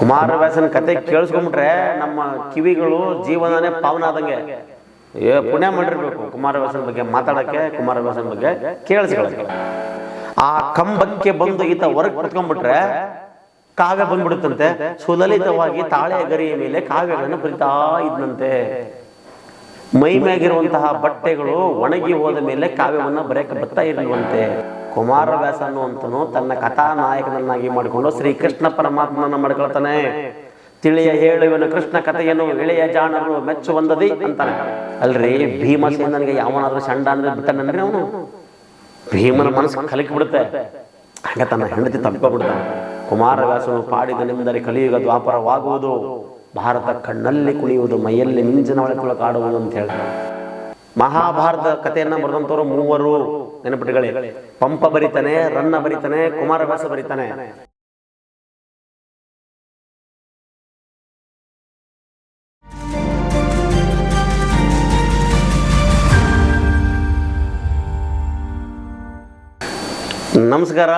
ಕುಮಾರವ್ಯಾಸನ ಕತೆ ಕೇಳಿಸ್ಕೊಂಬಿಟ್ರೆ ನಮ್ಮ ಕಿವಿಗಳು ಜೀವನನೇ ಪಾವನ ಆದಂಗೆ. ಏ ಪುಣ್ಯ ಮಾಡಿರ್ಬೇಕು ಕುಮಾರವ್ಯಾಸನ ಬಗ್ಗೆ ಮಾತಾಡಕ್ಕೆ ಕುಮಾರವ್ಯಾಸನ ಬಗ್ಗೆ ಕೇಳಿಸ್ಕೊಳಕ್ಕೆ ಆ ಕಂಬಕ್ಕೆ ಬಂದು ಈತ ಹೊರಗೆ ಕುತ್ಕೊಂಡ್ಬಿಟ್ರೆ ಕಾವ್ಯ ಬಂದ್ಬಿಡುತ್ತಂತೆ. ಸುಲಲಿತವಾಗಿ ತಾಳೆ ಗರಿಯ ಮೇಲೆ ಕಾವ್ಯಗಳನ್ನು ಬರಿತಾ ಇದ್ನಂತೆ. ಮೈ ಮ್ಯಾಗಿರುವಂತಹ ಬಟ್ಟೆಗಳು ಒಣಗಿ ಹೋದ ಮೇಲೆ ಕಾವ್ಯವನ್ನು ಬರೆಯಕ್ಕೆ ಬರ್ತಾ ಇರಲಿಲ್ವಂತೆ. ಕುಮಾರವ್ಯಾಸ ಅನ್ನುವಂತನು ತನ್ನ ಕಥಾನಾಯಕನನ್ನಾಗಿ ಮಾಡಿಕೊಂಡು ಶ್ರೀಕೃಷ್ಣ ಪರಮಾತ್ಮನನ್ನ ಮಾಡ್ಕೊಳ್ತಾನೆ. ತಿಳಿಯ ಹೇಳುವನು ಕೃಷ್ಣ ಕಥೆಯನ್ನು ಎಳೆಯ ಜಾಣರು ಮೆಚ್ಚುವಂದದಿ ಅಂತಾನೆ. ಅಲ್ರಿ ಭೀಮಸೇನನಿಗೆ ಯಾವನಾದ್ರೂ ಚಂಡ ಅಂದ್ರೆ ಬಿಟ್ಟನನ್ರಿ ಅವನು? ಭೀಮನ ಮನಸ್ಸು ಕಲಕಿ ಬಿಡುತ್ತೆ. ಹಾಗೆ ತನ್ನ ಹೆಂಡತಿ ತಪ್ಪಿಬಿಡ್ತಾನೆ ಕುಮಾರವ್ಯಾಸನು ಪಾಡಿದ ನಿಮ್ಮದರೆ ಕಲಿಯುಗ ದ್ವಾಪರವಾಗುವುದು. ಭಾರತ ಕಣ್ಣಲ್ಲಿ ಕುಣಿಯುವುದು, ಮೈಯಲ್ಲಿ ಮಿಂಚಿನ ಒಳಗೆ ಕಾಡುವುದು ಅಂತ ಹೇಳ್ತಾರೆ ಮಹಾಭಾರತ ಕಥೆಯನ್ನ ಬರೆದಂತವರು ಮೂವರು ನೆನಪಿಟ್ಟುಗಳೇ ಪಂಪ ಬರಿತಾನೆ, ರನ್ನ ಬರಿತಾನೆ, ಕುಮಾರವ್ಯಾಸ ಬರಿತಾನೆ. ನಮಸ್ಕಾರ.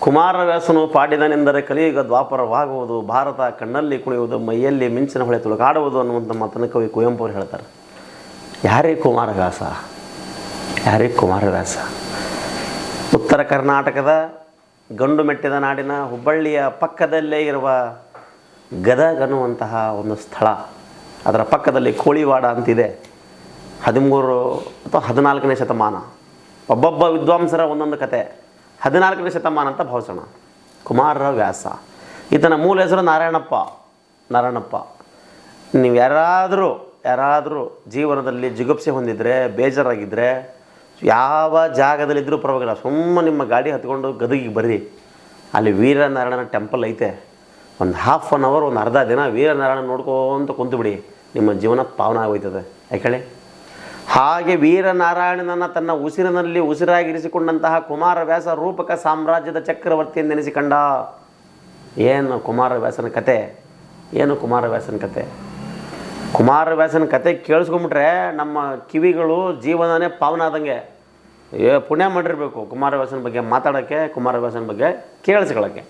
ಕುಮಾರವ್ಯಾಸನು ಪಾಡಿದನೆಂದರೆ ಕಲಿಯುಗ ದ್ವಾಪರವಾಗುವುದು, ಭಾರತ ಕಣ್ಣಲ್ಲಿ ಕುಳಿಯುವುದು ಮೈಯಲ್ಲಿ ಮಿಂಚಿನ ಹೊಳೆ ತುಳುಕಾಡುವುದು ಅನ್ನುವಂಥ ಮಾತನ್ನು ಕವಿ ಕುವೆಂಪು ಅವರು ಹೇಳ್ತಾರೆ. ಯಾರೇ ಕುಮಾರವ್ಯಾಸ ಯಾರೇ ಕುಮಾರವ್ಯಾಸ ಉತ್ತರ ಕರ್ನಾಟಕದ ಗಂಡು ಮೆಟ್ಟಿದ ನಾಡಿನ ಹುಬ್ಬಳ್ಳಿಯ ಪಕ್ಕದಲ್ಲೇ ಇರುವ ಗದಗ ಅನ್ನುವಂತಹ ಒಂದು ಸ್ಥಳ. ಅದರ ಪಕ್ಕದಲ್ಲಿ ಕೋಳಿವಾಡ ಅಂತಿದೆ. ಹದಿಮೂರು ಅಥವಾ ಹದಿನಾಲ್ಕನೇ ಶತಮಾನ. ಒಬ್ಬೊಬ್ಬ ವಿದ್ವಾಂಸರ ಒಂದೊಂದು ಕತೆ. ಹದಿನಾಲ್ಕನೇ ಶತಮಾನ ಅಂತ ಭಾವಿಸೋಣ. ಕುಮಾರ ವ್ಯಾಸ. ಈತನ ಮೂಲ ಹೆಸರು ನಾರಾಯಣಪ್ಪ. ನಾರಾಯಣಪ್ಪ. ನೀವು ಯಾರಾದರೂ ಯಾರಾದರೂ ಜೀವನದಲ್ಲಿ ಜಿಗುಪ್ಸೆ ಹೊಂದಿದ್ರೆ ಬೇಜಾರಾಗಿದ್ದರೆ ಯಾವ ಜಾಗದಲ್ಲಿದ್ದರೂ ಪರವಾಗಿಲ್ಲ. ಸುಮ್ಮನೆ ನಿಮ್ಮ ಗಾಡಿ ಹತ್ಕೊಂಡು ಗದಗಿಗೆ ಬರ್ರಿ. ಅಲ್ಲಿ ವೀರನಾರಾಯಣನ ಟೆಂಪಲ್ ಐತೆ. ಒಂದು ಹಾಫ್ ಆನ್ ಅವರ್ ಒಂದು ಅರ್ಧ ದಿನ ವೀರನಾರಾಯಣ ನೋಡ್ಕೊಂತ ಕುಂತುಬಿಡಿ. ನಿಮ್ಮ ಜೀವನ ಪಾವನ ಆಗೋಯ್ತದೆ. ಯಾಕೇಳಿ ಹಾಗೆ ವೀರನಾರಾಯಣನನ್ನು ತನ್ನ ಉಸಿರಿನಲ್ಲಿ ಉಸಿರಾಗಿರಿಸಿಕೊಂಡಂತಹ ಕುಮಾರವ್ಯಾಸ ರೂಪಕ ಸಾಮ್ರಾಜ್ಯದ ಚಕ್ರವರ್ತಿ ಎಂದೆನಿಸಿಕೊಂಡ ಏನು ಕುಮಾರವ್ಯಾಸನ ಕತೆ? ಏನು ಕುಮಾರವ್ಯಾಸನ ಕತೆ? ಕುಮಾರವ್ಯಾಸನ ಕತೆ ಕೇಳಿಸ್ಕೊಂಬಿಟ್ರೆ ನಮ್ಮ ಕಿವಿಗಳು ಜೀವನನೇ ಪಾವನ ಆದಂಗೆ. ಏ, ಪುಣ್ಯ ಮಾಡಿರ್ಬೇಕು ಕುಮಾರವ್ಯಾಸನ ಬಗ್ಗೆ ಮಾತಾಡೋಕ್ಕೆ ಕುಮಾರವ್ಯಾಸನ ಬಗ್ಗೆ ಕೇಳಿಸ್ಕೊಳ್ಳೋಕ್ಕೆ.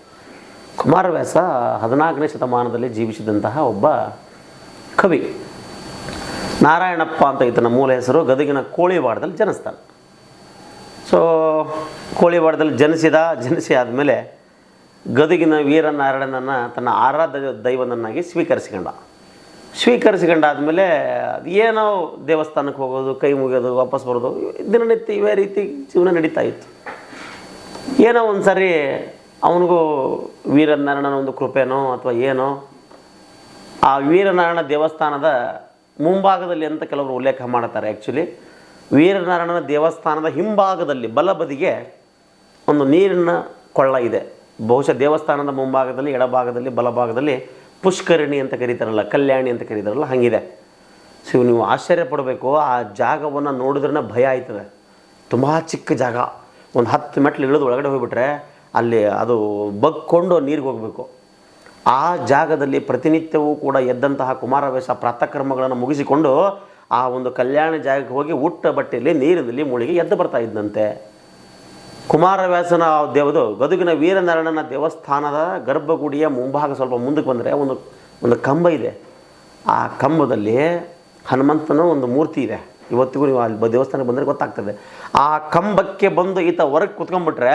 ಕುಮಾರವ್ಯಾಸ ಹದಿನಾಲ್ಕನೇ ಶತಮಾನದಲ್ಲಿ ಜೀವಿಸಿದಂತಹ ಒಬ್ಬ ಕವಿ. ನಾರಾಯಣಪ್ಪ ಅಂತ ಈತನ ಮೂಲ ಹೆಸರು ಗದಗಿನ ಕೋಳಿವಾಡದಲ್ಲಿ ಜನಿಸ್ತಾನೆ. ಸೊ ಕೋಳಿವಾಡದಲ್ಲಿ ಜನಿಸಿದ, ಜನಿಸಿ ಆದಮೇಲೆ ಗದಗಿನ ವೀರನಾರಾಯಣನನ್ನು ತನ್ನ ಆರಾಧ್ಯ ದೈವನನ್ನಾಗಿ ಸ್ವೀಕರಿಸಿಕೊಂಡ. ಸ್ವೀಕರಿಸಿಕೊಂಡಾದ್ಮೇಲೆ ಏನೋ ದೇವಸ್ಥಾನಕ್ಕೆ ಹೋಗೋದು, ಕೈ ಮುಗಿಯೋದು, ವಾಪಸ್ ಬರೋದು, ದಿನನಿತ್ಯ ಇವೇ ರೀತಿ ಜೀವನ ನಡೀತಾ ಇತ್ತು. ಏನೋ ಒಂದು ಸರಿ ಅವನಿಗೂ ವೀರನಾರಾಯಣನ ಒಂದು ಕೃಪೆನೋ ಅಥವಾ ಏನೋ, ಆ ವೀರನಾರಾಯಣ ದೇವಸ್ಥಾನದ ಮುಂಭಾಗದಲ್ಲಿ ಅಂತ ಕೆಲವರು ಉಲ್ಲೇಖ ಮಾಡ್ತಾರೆ ಆ್ಯಕ್ಚುಲಿ ವೀರನಾರಾಯಣನ ದೇವಸ್ಥಾನದ ಹಿಂಭಾಗದಲ್ಲಿ, ಬಲಬದಿಗೆ ಒಂದು ನೀರಿನ ಕೊಳ್ಳ ಇದೆ. ಬಹುಶಃ ದೇವಸ್ಥಾನದ ಮುಂಭಾಗದಲ್ಲಿ, ಎಡಭಾಗದಲ್ಲಿ, ಬಲಭಾಗದಲ್ಲಿ ಪುಷ್ಕರಿಣಿ ಅಂತ ಕರೀತಾರಲ್ಲ, ಕಲ್ಯಾಣಿ ಅಂತ ಕರೀತಾರಲ್ಲ, ಹಾಗಿದೆ. ಸೊ ನೀವು ಆಶ್ಚರ್ಯ ಪಡಬೇಕು, ಆ ಜಾಗವನ್ನು ನೋಡಿದ್ರೆ ಭಯ ಆಯ್ತದೆ. ತುಂಬ ಚಿಕ್ಕ ಜಾಗ. ಒಂದು ಹತ್ತು ಮೆಟ್ಲು ಇಳಿದು ಒಳಗಡೆ ಹೋಗ್ಬಿಟ್ರೆ ಅಲ್ಲಿ ಅದು ಬಗ್ಕೊಂಡು ನೀರಿಗೆ ಹೋಗಬೇಕು. ಆ ಜಾಗದಲ್ಲಿ ಪ್ರತಿನಿತ್ಯವೂ ಕೂಡ ಎದ್ದಂತಹ ಕುಮಾರವೇಶ ಪ್ರಾತಕ್ರಮಗಳನ್ನು ಮುಗಿಸಿಕೊಂಡು ಆ ಒಂದು ಕಲ್ಯಾಣ ಜಾಗಕ್ಕೆ ಹೋಗಿ ಉಟ್ಟ ಬಟ್ಟೆಯಲ್ಲಿ ನೀರಿನಲ್ಲಿ ಮುಳುಗಿ ಎದ್ದು ಬರ್ತಾ ಇದ್ದಂತೆ ಕುಮಾರವ್ಯಾಸನ ದೇವದು ಗದುಗಿನ ವೀರನಾರಾಯಣನ ದೇವಸ್ಥಾನದ ಗರ್ಭಗುಡಿಯ ಮುಂಭಾಗ ಸ್ವಲ್ಪ ಮುಂದಕ್ಕೆ ಬಂದರೆ ಒಂದು ಒಂದು ಕಂಬ ಇದೆ. ಆ ಕಂಬದಲ್ಲಿ ಹನುಮಂತನ ಒಂದು ಮೂರ್ತಿ ಇದೆ. ಇವತ್ತಿಗೂ ನೀವು ಅಲ್ಲಿ ದೇವಸ್ಥಾನಕ್ಕೆ ಬಂದರೆ ಗೊತ್ತಾಗ್ತದೆ. ಆ ಕಂಬಕ್ಕೆ ಬಂದು ಈತ ಹೊರಗೆ ಕುತ್ಕೊಂಡ್ಬಿಟ್ರೆ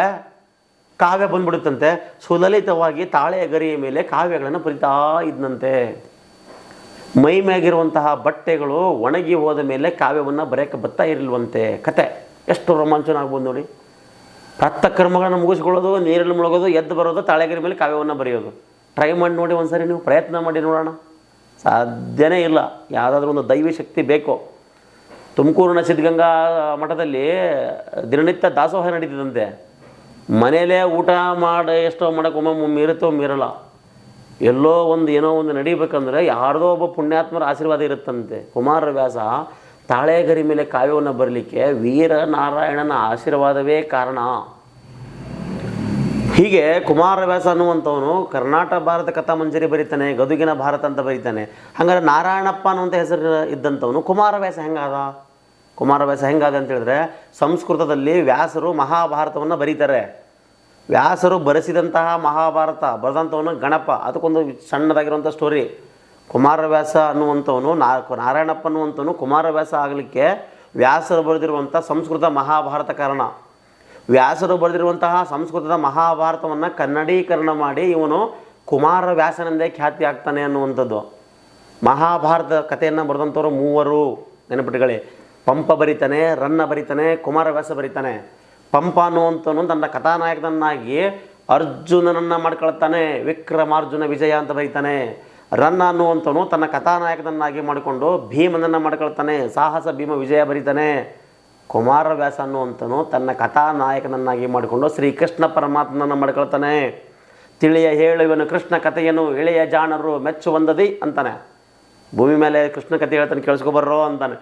ಕಾವ್ಯ ಬಂದ್ಬಿಡುತ್ತಂತೆ. ಸುಲಲಿತವಾಗಿ ತಾಳೆಯ ಗರಿಯ ಮೇಲೆ ಕಾವ್ಯಗಳನ್ನು ಬರಿತಾ ಇದ್ದಂತೆ ಮೈ ಮ್ಯಾಗಿರುವಂತಹ ಬಟ್ಟೆಗಳು ಒಣಗಿ ಹೋದ ಮೇಲೆ ಕಾವ್ಯವನ್ನು ಬರೆಯೋಕ್ಕೆ ಬರ್ತಾ ಇರಲ್ವಂತೆ ಕತೆ. ಎಷ್ಟು ರೋಮಾಂಚನ ಆಗ್ಬೋದು ನೋಡಿ. ಕರ್ಮಗಳನ್ನು ಮುಗಿಸ್ಕೊಳ್ಳೋದು, ನೀರಲ್ಲಿ ಮುಳುಗೋದು, ಎದ್ದು ಬರೋದು, ತಾಳೆಗರಿ ಮೇಲೆ ಕಾವ್ಯವನ್ನು ಬರೆಯೋದು. ಟ್ರೈ ಮಾಡಿ ನೋಡಿ ಒಂದ್ಸರಿ ನೀವು ಪ್ರಯತ್ನ ಮಾಡಿ ನೋಡೋಣ. ಸಾಧ್ಯನೇ ಇಲ್ಲ. ಯಾವುದಾದ್ರೂ ಒಂದು ದೈವಿ ಶಕ್ತಿ ಬೇಕು. ತುಮಕೂರಿನ ಸಿದ್ಧಗಂಗಾ ಮಠದಲ್ಲಿ ದಿನನಿತ್ಯ ದಾಸೋಹ ನಡೀತಿದಂತೆ ಮನೆಯಲ್ಲೇ ಊಟ ಮಾಡಿ, ಎಷ್ಟೋ ಮಾಡೋಕೆ ಒಮ್ಮೊಮ್ಮೆ ಮೀರುತ್ತೋ ಮೀರಲ್ಲ. ಎಲ್ಲೋ ಒಂದು ಏನೋ ಒಂದು ನಡೀಬೇಕಂದ್ರೆ ಯಾರದೋ ಒಬ್ಬ ಪುಣ್ಯಾತ್ಮರ ಆಶೀರ್ವಾದ ಇರುತ್ತಂತೆ. ಕುಮಾರವ್ಯಾಸ ತಾಳೆಗರಿ ಮೇಲೆ ಕಾವ್ಯವನ್ನು ಬರಲಿಕ್ಕೆ ವೀರನಾರಾಯಣನ ಆಶೀರ್ವಾದವೇ ಕಾರಣ. ಹೀಗೆ ಕುಮಾರವ್ಯಾಸ ಅನ್ನುವಂಥವನು ಕರ್ನಾಟಕ ಭಾರತ ಕಥಾ ಮಂಜರಿ ಬರೀತಾನೆ, ಗದುಗಿನ ಭಾರತ ಅಂತ ಬರೀತಾನೆ. ಹಂಗಾರೆ ನಾರಾಯಣಪ್ಪ ಅನ್ನುವಂಥ ಹೆಸರು ಇದ್ದಂಥವನು ಕುಮಾರವ್ಯಾಸ ಹೆಂಗಾದ? ಕುಮಾರವ್ಯಾಸ ಹೆಂಗಾದ ಅಂತ ಹೇಳಿದ್ರೆ ಸಂಸ್ಕೃತದಲ್ಲಿ ವ್ಯಾಸರು ಮಹಾಭಾರತವನ್ನು ಬರೀತಾರೆ. ವ್ಯಾಸರು ಬರೆಸಿದಂತಹ ಮಹಾಭಾರತ ಬರೆದಂಥವನು ಗಣಪ. ಅದಕ್ಕೊಂದು ಸಣ್ಣದಾಗಿರುವಂಥ ಸ್ಟೋರಿ ಕುಮಾರವ್ಯಾಸ ಅನ್ನುವಂಥವನು ನಾ ನಾರಾಯಣಪ್ಪ ಅನ್ನುವಂಥವನು ಕುಮಾರವ್ಯಾಸ ಆಗಲಿಕ್ಕೆ ವ್ಯಾಸರು ಬರೆದಿರುವಂಥ ಸಂಸ್ಕೃತ ಮಹಾಭಾರತ ಕಾರಣ. ವ್ಯಾಸರು ಬರೆದಿರುವಂತಹ ಸಂಸ್ಕೃತದ ಮಹಾಭಾರತವನ್ನು ಕನ್ನಡೀಕರಣ ಮಾಡಿ ಇವನು ಕುಮಾರವ್ಯಾಸನೆಂದೇ ಖ್ಯಾತಿ ಆಗ್ತಾನೆ ಅನ್ನುವಂಥದ್ದು. ಮಹಾಭಾರತ ಕಥೆಯನ್ನು ಬರೆದಂಥವ್ರು ಮೂವರು ನೆನಪಿಟ್ಟುಕೊಳ್ಳಿ ಪಂಪ ಬರಿತಾನೆ, ರನ್ನ ಬರಿತಾನೆ, ಕುಮಾರವ್ಯಾಸ ಬರಿತಾನೆ. ಪಂಪ ಅನ್ನುವಂಥವನು ತನ್ನ ಕಥಾನಾಯಕನನ್ನಾಗಿ ಅರ್ಜುನನನ್ನು ಮಾಡ್ಕೊಳ್ತಾನೆ, ವಿಕ್ರಮಾರ್ಜುನ ವಿಜಯ ಅಂತ ಬರೀತಾನೆ. ರನ್ನ ಅನ್ನುವಂಥವನು ತನ್ನ ಕಥಾನಾಯಕನನ್ನಾಗಿ ಮಾಡಿಕೊಂಡು ಭೀಮನನ್ನು ಮಾಡ್ಕೊಳ್ತಾನೆ. ಸಾಹಸ ಭೀಮ ವಿಜಯ ಬರೀತಾನೆ. ಕುಮಾರವ್ಯಾಸ ಅನ್ನುವಂಥನು ತನ್ನ ಕಥಾನಾಯಕನನ್ನಾಗಿ ಮಾಡಿಕೊಂಡು ಶ್ರೀಕೃಷ್ಣ ಪರಮಾತ್ಮನನ್ನು ಮಾಡ್ಕೊಳ್ತಾನೆ. ತಿಳಿಯ ಹೇಳುವನು ಕೃಷ್ಣ ಕಥೆಯನ್ನು ಇಳೆಯ ಜಾಣರು ಮೆಚ್ಚುವಂದದಿ ಅಂತಾನೆ. ಭೂಮಿ ಮೇಲೆ ಕೃಷ್ಣ ಕಥೆ ಹೇಳ್ತಾನೆ ಕೇಳಿಸ್ಕೊಬರ್ರೋ ಅಂತಾನೆ.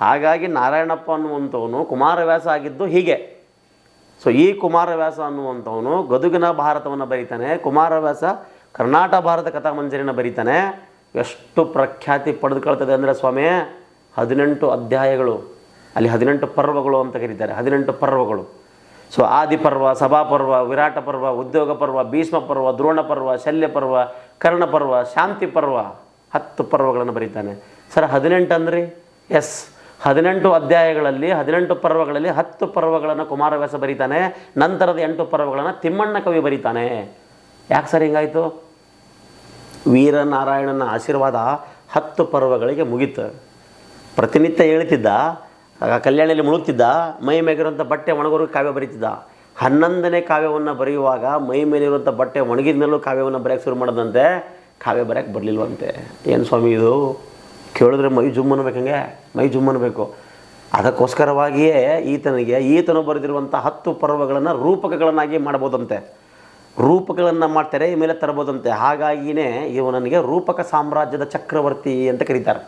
ಹಾಗಾಗಿ ನಾರಾಯಣಪ್ಪ ಅನ್ನುವಂಥವನು ಕುಮಾರವ್ಯಾಸ ಆಗಿದ್ದು ಹೀಗೆ. ಸೊ ಈ ಕುಮಾರವ್ಯಾಸ ಅನ್ನುವಂಥವನು ಗದುಗಿನ ಭಾರತವನ್ನು ಬರೀತಾನೆ. ಕುಮಾರವ್ಯಾಸ ಕರ್ನಾಟಕ ಭಾರತ ಕಥಾಮಂಜರಿನ ಬರೀತಾನೆ. ಎಷ್ಟು ಪ್ರಖ್ಯಾತಿ ಪಡೆದುಕೊಳ್ತದೆ ಅಂದರೆ ಸ್ವಾಮಿ, ಹದಿನೆಂಟು ಅಧ್ಯಾಯಗಳು, ಅಲ್ಲಿ ಹದಿನೆಂಟು ಪರ್ವಗಳು ಅಂತ ಕರೀತಾರೆ, ಹದಿನೆಂಟು ಪರ್ವಗಳು. ಸೊ ಆದಿಪರ್ವ ಸಭಾಪರ್ವ ವಿರಾಟ ಪರ್ವ, ಉದ್ಯೋಗ ಪರ್ವ, ಭೀಷ್ಮ ಪರ್ವ, ದ್ರೋಣ ಪರ್ವ, ಶಲ್ಯ ಪರ್ವ, ಕರ್ಣ ಪರ್ವ, ಶಾಂತಿ ಪರ್ವ, ಹತ್ತು ಪರ್ವಗಳನ್ನು ಬರೀತಾನೆ. ಸರ್, ಹದಿನೆಂಟು ಅಂದ್ರಿ? ಎಸ್ ಹದಿನೆಂಟು ಅಧ್ಯಾಯಗಳಲ್ಲಿ, ಹದಿನೆಂಟು ಪರ್ವಗಳಲ್ಲಿ ಹತ್ತು ಪರ್ವಗಳನ್ನು ಕುಮಾರವ್ಯಾಸ ಬರೀತಾನೆ. ನಂತರದ ಎಂಟು ಪರ್ವಗಳನ್ನು ತಿಮ್ಮಣ್ಣ ಕವಿ ಬರೀತಾನೆ. ಯಾಕೆ ಸರ್ ಹಿಂಗಾಯಿತು? ವೀರನಾರಾಯಣನ ಆಶೀರ್ವಾದ ಹತ್ತು ಪರ್ವಗಳಿಗೆ ಮುಗೀತು. ಪ್ರತಿನಿತ್ಯ ಹೇಳ್ತಿದ್ದ ಕಲ್ಯಾಣಿಯಲ್ಲಿ ಮುಳುಗ್ತಿದ್ದ, ಮೈ ಮೇಗಿರುವಂಥ ಬಟ್ಟೆ ಒಣಗೋರು ಕಾವ್ಯ ಬರೀತಿದ್ದ. ಹನ್ನೊಂದನೇ ಕಾವ್ಯವನ್ನು ಬರೆಯುವಾಗ ಮೈ ಮೇಲಿರುವಂಥ ಬಟ್ಟೆ ಒಣಗಿದ ಮೇಲೂ ಕಾವ್ಯವನ್ನು ಬರೆಯೋಕ್ಕೆ ಶುರು ಮಾಡದಂತೆ, ಕಾವ್ಯ ಬರೆಯೋಕೆ ಬರಲಿಲ್ವಂತೆ. ಏನು ಸ್ವಾಮಿ ಇದು? ಕೇಳಿದ್ರೆ ಮೈ ಜುಮ್ ಅನ್ಬೇಕಂಗೆ ಮೈ ಜುಮ್ ಅನ್ನಬೇಕು ಅದಕ್ಕೋಸ್ಕರವಾಗಿಯೇ ಈತನಿಗೆ, ಈತನು ಬರೆದಿರುವಂಥ ಹತ್ತು ಪರ್ವಗಳನ್ನು ರೂಪಕಗಳನ್ನಾಗಿ ಮಾಡ್ಬೋದಂತೆ ರೂಪಗಳನ್ನು ಮಾಡ್ತಾರೆ, ಈ ಮೇಲೆ ತರ್ಬೋದಂತೆ ಹಾಗಾಗಿಯೇ ಇವನನಿಗೆ ರೂಪಕ ಸಾಮ್ರಾಜ್ಯದ ಚಕ್ರವರ್ತಿ ಅಂತ ಕರೀತಾರೆ.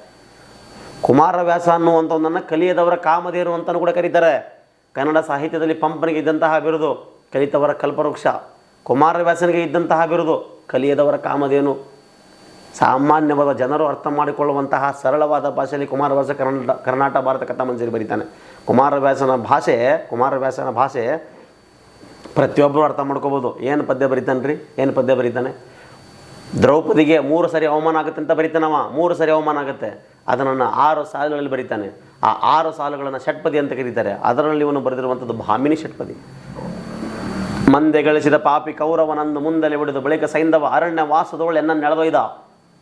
ಕುಮಾರವ್ಯಾಸ ಅನ್ನುವಂಥದ್ದನ್ನು ಕಲಿಯದವರ ಕಾಮಧೇನು ಅಂತಲೂ ಕೂಡ ಕರೀತಾರೆ. ಕನ್ನಡ ಸಾಹಿತ್ಯದಲ್ಲಿ ಪಂಪನಿಗೆ ಇದ್ದಂತಹ ಬಿರುದು, ಕಲಿತವರ ಕಲ್ಪವೃಕ್ಷ. ಕುಮಾರವ್ಯಾಸನಿಗೆ ಇದ್ದಂತಹ ಬಿರುದು, ಕಲಿಯದವರ ಕಾಮಧೇನು. ಸಾಮಾನ್ಯವಾದ ಜನರು ಅರ್ಥ ಮಾಡಿಕೊಳ್ಳುವಂತಹ ಸರಳವಾದ ಭಾಷೆಯಲ್ಲಿ ಕುಮಾರವ್ಯಾಸ ಕರ್ನಾಟ ಕರ್ನಾಟಕ ಭಾರತ ಕಥಾಮಂಜರಿ ಬರೀತಾನೆ. ಕುಮಾರವ್ಯಾಸನ ಭಾಷೆ ಕುಮಾರವ್ಯಾಸನ ಭಾಷೆ ಪ್ರತಿಯೊಬ್ಬರು ಅರ್ಥ ಮಾಡ್ಕೋಬೋದು. ಏನು ಪದ್ಯ ಬರೀತಾನೆ ರೀ ಏನು ಪದ್ಯ ಬರೀತಾನೆ? ದ್ರೌಪದಿಗೆ ಮೂರು ಸರಿ ಅವಮಾನ ಆಗುತ್ತೆ ಅಂತ ಬರೀತಾನವ. ಮೂರು ಸರಿ ಅವಮಾನ ಆಗುತ್ತೆ. ಅದನ್ನು ಆರು ಸಾಲುಗಳಲ್ಲಿ ಬರೀತಾನೆ. ಆ ಆರು ಸಾಲುಗಳನ್ನು ಷಟ್ಪದಿ ಅಂತ ಕರೀತಾರೆ. ಅದರಲ್ಲಿ ಇವನು ಬರೆದಿರುವಂಥದ್ದು ಭಾಮಿನಿ ಷಟ್ಪದಿ. ಮಂದೆ ಗಳಿಸಿದ ಪಾಪಿ ಕೌರವನಂದು ಮುಂದಲೆ ಬಿಡಿದು ಬಳಿಕ ಸೈಂಧವ ಅರಣ್ಯ ವಾಸದವಳು ಎನ್ನ ನೆಳೆದೊಯ್ದ?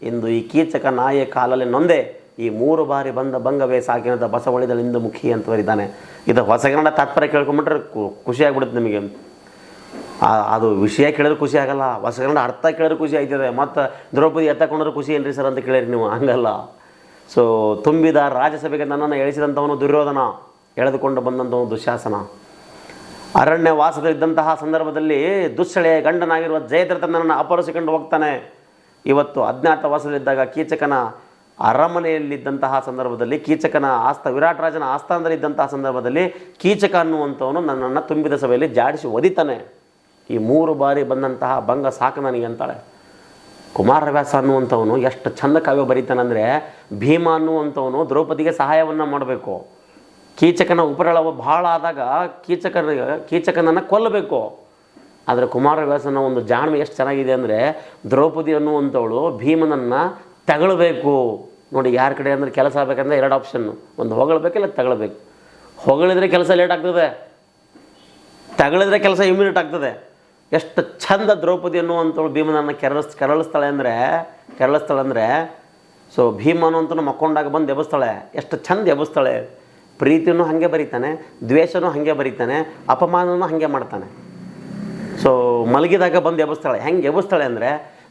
ಇಂದು ಈ ಕೀಚಕ ನಾಯಿ ಕಾಲಲ್ಲಿ ನೊಂದೆ, ಈ ಮೂರು ಬಾರಿ ಬಂದ ಭಂಗವೇ ಸಾಕಿನದ ಬಸವಳಿದಳಿಂದು ಮುಖಿ ಅಂತ ಬರೀತಾನೆ. ಇದು ಹೊಸಗನ್ನಡ ತಾತ್ಪರ್ಯ ಕೇಳ್ಕೊಂಬಿಟ್ರೆ ಖುಷಿಯಾಗ್ಬಿಡುತ್ತೆ ನಿಮಗೆ. ಅದು ವಿಷಯ ಕೇಳಿದ್ರೆ ಖುಷಿ ಆಗಲ್ಲ ಹೊಸಗನ್ನಡ ಅರ್ಥ ಕೇಳಿದ್ರೆ ಖುಷಿ ಆಯ್ತದೆ ಮತ್ತು ದ್ರೌಪದಿ ಎತ್ತಕೊಂಡ್ರೆ ಖುಷಿ ಏನ್ರಿ ಸರ್ ಅಂತ ಕೇಳಿರಿ ನೀವು, ಹಂಗಲ್ಲ. ಸೊ ತುಂಬಿದ ರಾಜ್ಯಸಭೆಗೆ ನನ್ನನ್ನು ಎಳಿಸಿದಂಥವನು ದುರ್ಯೋಧನ, ಎಳೆದುಕೊಂಡು ಬಂದಂಥವನು ದುಶಾಸನ. ಅರಣ್ಯ ವಾಸದಲ್ಲಿದ್ದಂತಹ ಸಂದರ್ಭದಲ್ಲಿ ದುಸ್ಸಳೆ ಗಂಡನಾಗಿರುವ ಜಯದ್ರಥ ನನ್ನನ್ನು ಅಪಹರಿಸಿಕೊಂಡು ಹೋಗ್ತಾನೆ. ಇವತ್ತು ಅಜ್ಞಾತ ವಾಸದಲ್ಲಿದ್ದಾಗ ಕೀಚಕನ ಅರಮನೆಯಲ್ಲಿದ್ದಂತಹ ಸಂದರ್ಭದಲ್ಲಿ, ಕೀಚಕನ ಆಸ್ತ, ವಿರಾಟ್ ರಾಜನ ಆಸ್ಥಾನದಲ್ಲಿದ್ದಂತಹ ಸಂದರ್ಭದಲ್ಲಿ ಕೀಚಕ ಅನ್ನುವಂಥವನು ನನ್ನನ್ನು ತುಂಬಿದ ಸಭೆಯಲ್ಲಿ ಜಾಡಿಸಿ ಒದಿತಾನೆ. ಈ ಮೂರು ಬಾರಿ ಬಂದಂತಹ ಭಂಗ ಸಾಕು ನನಗೆ ಅಂತಾಳೆ. ಕುಮಾರವ್ಯಾಸ ಅನ್ನುವಂಥವನು ಎಷ್ಟು ಚಂದ ಕಾವ್ಯ ಬರೀತಾನಂದರೆ ಭೀಮ ಅನ್ನುವಂಥವನು ದ್ರೌಪದಿಗೆ ಸಹಾಯವನ್ನು ಮಾಡಬೇಕು. ಕೀಚಕನ ಉಪರಳವು ಭಾಳ ಆದಾಗ ಕೀಚಕನ, ಕೀಚಕನನ್ನು ಕೊಲ್ಲಬೇಕು. ಆದರೆ ಕುಮಾರವ್ಯಾಸನ ಒಂದು ಜಾಣ್ಮೆ ಎಷ್ಟು ಚೆನ್ನಾಗಿದೆ ಅಂದರೆ ದ್ರೌಪದಿ ಅನ್ನುವಂಥವಳು ಭೀಮನನ್ನು ತಗಳಬೇಕು. ನೋಡಿ ಯಾರ ಕಡೆ ಅಂದರೆ ಕೆಲಸ ಆಗಬೇಕಂದ್ರೆ ಎರಡು ಆಪ್ಷನ್ನು ಒಂದು ಹೊಗಳಬೇಕು ಇಲ್ಲ ತಗೊಳ್ಬೇಕು. ಹೊಗಳಿದ್ರೆ ಕೆಲಸ ಲೇಟ್ ಆಗ್ತದೆ. ತಗಳಿದ್ರೆ ಕೆಲಸ ಇಮ್ಮಿಡಿಯೇಟ್ ಆಗ್ತದೆ. ಎಷ್ಟು ಚಂದ ದ್ರೌಪದಿ ಅನ್ನುವಂಥವ್ಳು ಭೀಮನನ್ನು ಕೆರಳಿಸ್, ಕೆರಳಿಸ್ತಾಳೆ ಅಂದರೆ ಕೆರಳಿಸ್ತಾಳೆ ಅಂದರೆ, ಸೊ ಭೀಮ ಅನ್ನುವಂಥನು ಮಕ್ಕೊಂಡಾಗ ಬಂದು ಎಬ್ಬಿಸ್ತಾಳೆ ಎಷ್ಟು ಚಂದ ಎಬ್ಬಿಸ್ತಾಳೆ ಪ್ರೀತಿಯೂ ಹಾಗೆ ಬರೀತಾನೆ, ದ್ವೇಷನೂ ಹಾಗೆ ಬರೀತಾನೆ, ಅಪಮಾನನೂ ಹಾಗೆ ಮಾಡ್ತಾನೆ. ಸೊ ಮಲಗಿದಾಗ ಬಂದು ಎಬ್ಬಿಸ್ತಾಳೆ ಹೆಂಗೆ ಎಬ್ಬಿಸ್ತಾಳೆ ಅಂದರೆ,